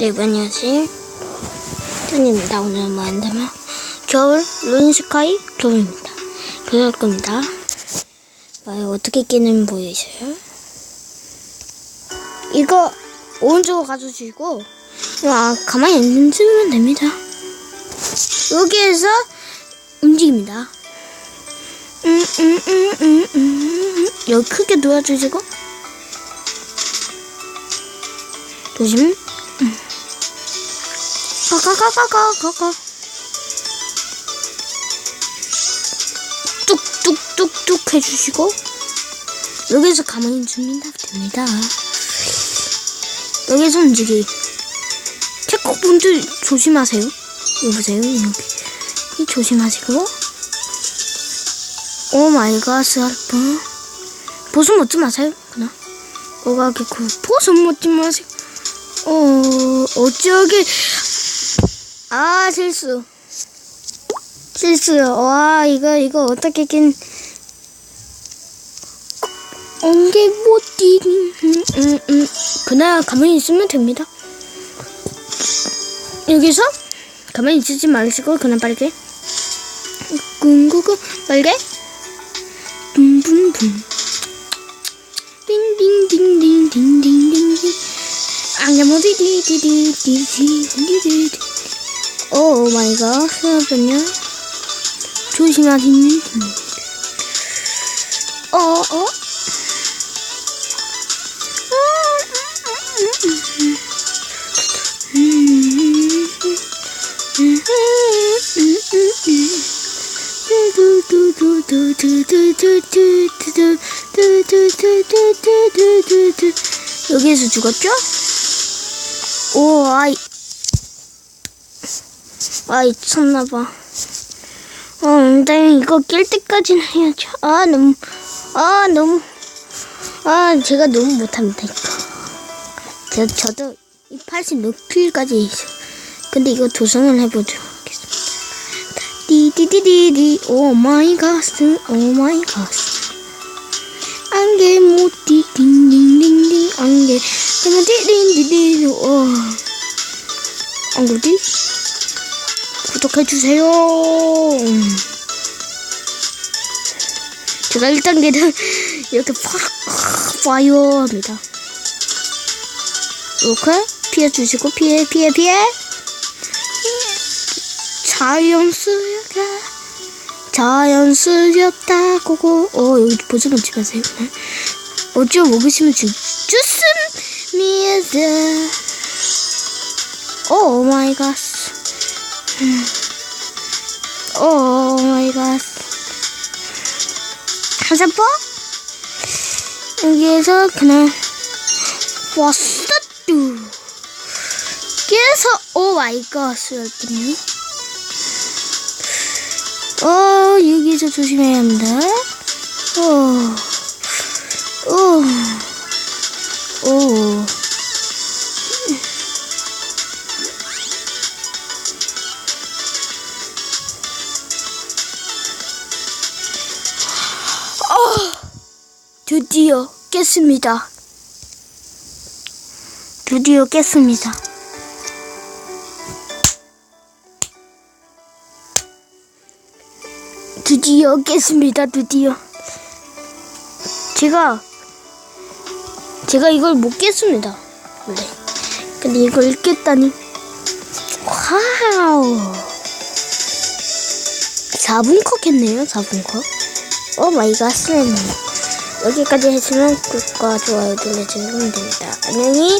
네, 안녕하세요. 톤입니다. 오늘 뭐 한다면 겨울 룬스카이 겨울입니다. 그럴 겁니다. 아, 어떻게 끼는 보이세요? 이거 오른쪽으로 가져주시고 아, 가만히 앉으면 됩니다. 여기에서 움직입니다. 음, 음, 음, 음, 음, 음. 여기 크게 놓아주시고 조심. 가가가가가가가. 뚝뚝뚝뚝 해주시고 여기서 가만히 주면 됩니다. 여기서 움직이. 태국 분들 조심하세요. 여보세요 여기 이 조심하시고. 오 마이 갓 살프. 보수 먹지 마세요. 그냥. 뭐가 그 보수 먹지 마세요. 어, 어쩌게. 아, 실수. 실수요. 와, 이거, 이거 어떻게 낀. 엉게 못 뛰니. 음. 그냥 가만히 있으면 됩니다. 여기서 가만히 있지 마시고, 그냥 빨개. 꿍꿍꿍, 빨개. 붐붐붐. 띵띵띵띵띵띵띵띵. 앙야모디 디디디디디디디. 오 마이 갓. 잠깐만요. 조심하시면 됩니다. 어, 어? 여기에서 죽었죠? 오, 아이. 아이, 쳤나봐. 어, 근데 이거 낄 때까지는 해야죠. 아, 너무, 아, 너무, 아, 제가 너무 못합니다, 이거. 저, 저도 이 86킬까지 있어. 근데 이거 도전을 해보도록. 디디디디디, 오 마이 갓, 오 마이 갓. 안개 모띠, 딩딩딩딩, 안개, 딩딩딩딩딩, 오. 해주세요. 제가 1단계를 이렇게 팍 봐요 합니다. 이렇게 피해주시고 피해 피해 피해 자연스럽게 자연스럽다고 어 여기 보지 마 마세요. 어찌 먹으시면 주, 좋습니다. 오 마이 갓. 오 하자뽀? 여기에서 그냥 왔어 뚜. 그래서 오 마이 갓이었군요. 어 여기서 조심해야 합니다. 드디어 깼습니다. 드디어 깼습니다. 드디어 깼습니다. 드디어. 제가 제가 이걸 못 깼습니다. 원래. 근데 이걸 깼다니. 와우. 4분 컷 했네요. 4분 컷. 오 마이 갓. 여기까지 했으면 구독과 좋아요 눌러주시면 됩니다. 안녕히